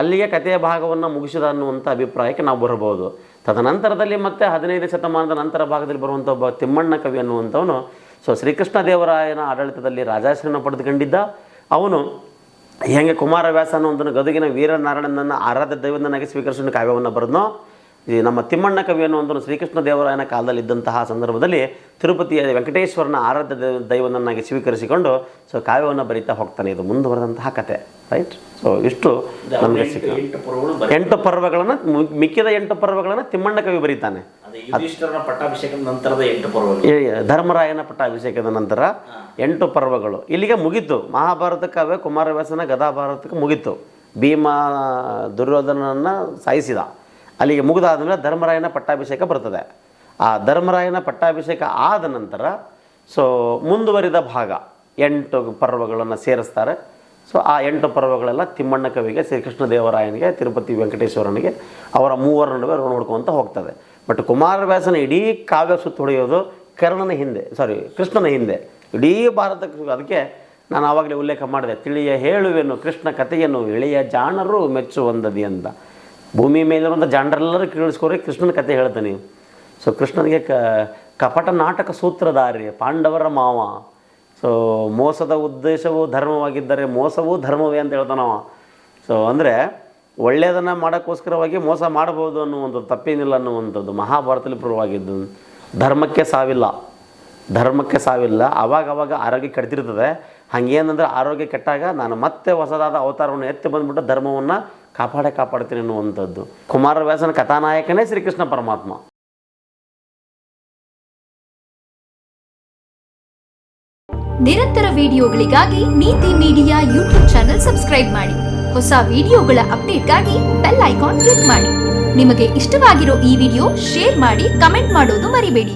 ಅಲ್ಲಿಗೆ ಕಥೆಯ ಭಾಗವನ್ನು ಮುಗಿಸಿದ ಅನ್ನುವಂಥ ಅಭಿಪ್ರಾಯಕ್ಕೆ ನಾವು ಬರಬಹುದು. ತದನಂತರದಲ್ಲಿ ಮತ್ತೆ ಹದಿನೈದು ಶತಮಾನದ ನಂತರ ಭಾಗದಲ್ಲಿ ಬರುವಂಥ ಒಬ್ಬ ತಿಮ್ಮಣ್ಣ ಕವಿ ಅನ್ನುವಂಥವನು, ಸೊ ಶ್ರೀಕೃಷ್ಣ ದೇವರಾಯನ ಆಡಳಿತದಲ್ಲಿ ರಾಜಾಶ್ರಯನ ಪಡೆದುಕೊಂಡಿದ್ದ. ಅವನು ಹೆಂಗೆ ಕುಮಾರವ್ಯಾಸ ಅನ್ನುವಂಥನು ಗದುಗಿನ ವೀರನಾರಾಯಣನನ್ನು ಆರಾಧ್ಯ ದೈವದನ್ನಾಗಿ ಸ್ವೀಕರಿಸಿದ ಕಾವ್ಯವನ್ನು ಬರೆದ್ನೋ ಈ ನಮ್ಮ ತಿಮ್ಮಣ್ಣ ಕವಿ ಅನ್ನುವಂಥ ಶ್ರೀಕೃಷ್ಣ ದೇವರಾಯನ ಕಾಲದಲ್ಲಿ ಇದ್ದಂತಹ ಸಂದರ್ಭದಲ್ಲಿ ತಿರುಪತಿಯ ವೆಂಕಟೇಶ್ವರನ ಆರಾಧ್ಯ ದೈವ ದೈವನನ್ನಾಗಿ ಸ್ವೀಕರಿಸಿಕೊಂಡು ಸೊ ಕಾವ್ಯವನ್ನು ಬರೀತಾ ಹೋಗ್ತಾನೆ. ಇದು ಮುಂದುವರೆದಂತಹ ಕತೆ ರೈಟ್ ಸೊ ಇಷ್ಟು ನಮಗೆ ಎಂಟು- ಸಿಕ್ಕ ಎಂಟು ಪರ್ವಗಳನ್ನು ಮಿಕ್ಕಿದ ಎಂಟು ಪರ್ವಗಳನ್ನು ತಿಮ್ಮಣ್ಣ ಕವಿ ಬರೀತಾನೆ. ಪಟ್ಟಾಭಿಷೇಕದ ನಂತರದ ಎಂಟು ಪರ್ವಗಳು. ಧರ್ಮರಾಯನ ಪಟ್ಟಾಭಿಷೇಕದ ನಂತರ ಎಂಟು ಪರ್ವಗಳು. ಇಲ್ಲಿಗೆ ಮುಗಿತು. ಮಹಾಭಾರತ ಕಾವ್ಯ ಕುಮಾರವ್ಯಾಸನ ಗದಾಭಾರತಕ್ಕೆ ಮುಗಿತು. ಭೀಮ ದುರ್ಯೋಧನನ್ನು ಸಾಯಿಸಿದ. ಅಲ್ಲಿಗೆ ಮುಗಿದಾದ್ಮೇಲೆ ಧರ್ಮರಾಯನ ಪಟ್ಟಾಭಿಷೇಕ ಬರ್ತದೆ. ಆ ಧರ್ಮರಾಯನ ಪಟ್ಟಾಭಿಷೇಕ ಆದ ನಂತರ ಸೊ ಮುಂದುವರಿದ ಭಾಗ, ಎಂಟು ಪರ್ವಗಳನ್ನು ಸೇರಿಸ್ತಾರೆ. ಸೊ ಆ ಎಂಟು ಪರ್ವಗಳೆಲ್ಲ ತಿಮ್ಮಣ್ಣ ಕವಿಗೆ ಶ್ರೀಕೃಷ್ಣ ದೇವರಾಯನಿಗೆ, ತಿರುಪತಿ ವೆಂಕಟೇಶ್ವರನಿಗೆ, ಅವರ ಮೂವರ ನಡುವೆ ನೋಡ್ಕೊತ ಹೋಗ್ತದೆ. ಬಟ್ ಕುಮಾರವ್ಯಾಸನ ಇಡೀ ಕಾವ್ಯ ಸುತ್ತು ಹೊಡೆಯೋದು ಕರ್ಣನ ಹಿಂದೆ ಸಾರಿ ಕೃಷ್ಣನ ಹಿಂದೆ. ಇಡೀ ಭಾರತ ಅದಕ್ಕೆ ನಾನು ಆವಾಗಲೇ ಉಲ್ಲೇಖ ಮಾಡಿದೆ, ತಿಳಿಯ ಹೇಳುವೆನು ಕೃಷ್ಣ ಕಥೆಯನ್ನು, ಇಳೆಯ ಜಾಣರು ಮೆಚ್ಚುವಂದದಿ ಅಂತ. ಭೂಮಿ ಮೇಲಿರುವಂಥ ಜಾಂಡರೆಲ್ಲರೂ ಕೇಳಿಸ್ಕೋರಿ, ಕೃಷ್ಣನ ಕಥೆ ಹೇಳ್ತಾನೆ ಸೊ ಕೃಷ್ಣನಿಗೆ ಕ, ಕಪಟ ನಾಟಕ ಸೂತ್ರಧಾರಿ, ಪಾಂಡವರ ಮಾವ. ಸೊ ಮೋಸದ ಉದ್ದೇಶವು ಧರ್ಮವಾಗಿದ್ದರೆ ಮೋಸವೂ ಧರ್ಮವೇ ಅಂತ ಹೇಳ್ತಾನವ ಸೊ ಅಂದರೆ ಒಳ್ಳೆಯದನ್ನು ಮಾಡೋಕ್ಕೋಸ್ಕರವಾಗಿ ಮೋಸ ಮಾಡ್ಬೋದು ಅನ್ನುವಂಥದ್ದು, ತಪ್ಪೇನಿಲ್ಲ ಅನ್ನುವಂಥದ್ದು, ಮಹಾಭಾರತದಲ್ಲಿ ಪ್ರೂವಾಗಿದ್ದು ಧರ್ಮಕ್ಕೆ ಸಾವಿಲ್ಲ. ಧರ್ಮಕ್ಕೆ ಸಾವಿಲ್ಲ. ಅವಾಗ ಅವಾಗ ಆರೋಗ್ಯ ಕೆಡ್ತಿರ್ತದೆ. ಹಂಗೇನಂದ್ರೆ ಆರೋಗ್ಯ ಕೆಟ್ಟಾಗ ನಾನು ಮತ್ತೆ ಹೊಸದಾದ ಅವತಾರವನ್ನು ಎತ್ತಿ ಬಂದ್ಬಿಟ್ಟು ಧರ್ಮವನ್ನು ಕಾಪಾಡೇ ಕಾಪಾಡ್ತೀನಿ ಅನ್ನುವಂಥದ್ದು. ಕುಮಾರವ್ಯಾಸನ ಕಥಾನಾಯಕನೇ ಶ್ರೀಕೃಷ್ಣ ಪರಮಾತ್ಮ. ನಿರಂತರ ವಿಡಿಯೋಗಳಿಗಾಗಿ ನೀತಿ ಮೀಡಿಯಾ ಯೂಟ್ಯೂಬ್ ಚಾನೆಲ್ ಸಬ್ಸ್ಕ್ರೈಬ್ ಮಾಡಿ. ಹೊಸ ವಿಡಿಯೋಗಳ ಅಪ್ಡೇಟ್ಗಾಗಿ ಬೆಲ್ ಐಕಾನ್ ಕ್ಲಿಕ್ ಮಾಡಿ. ನಿಮಗೆ ಇಷ್ಟವಾಗಿರೋ ಈ ವಿಡಿಯೋ ಶೇರ್ ಮಾಡಿ, ಕಮೆಂಟ್ ಮಾಡೋದು ಮರಿಬೇಡಿ.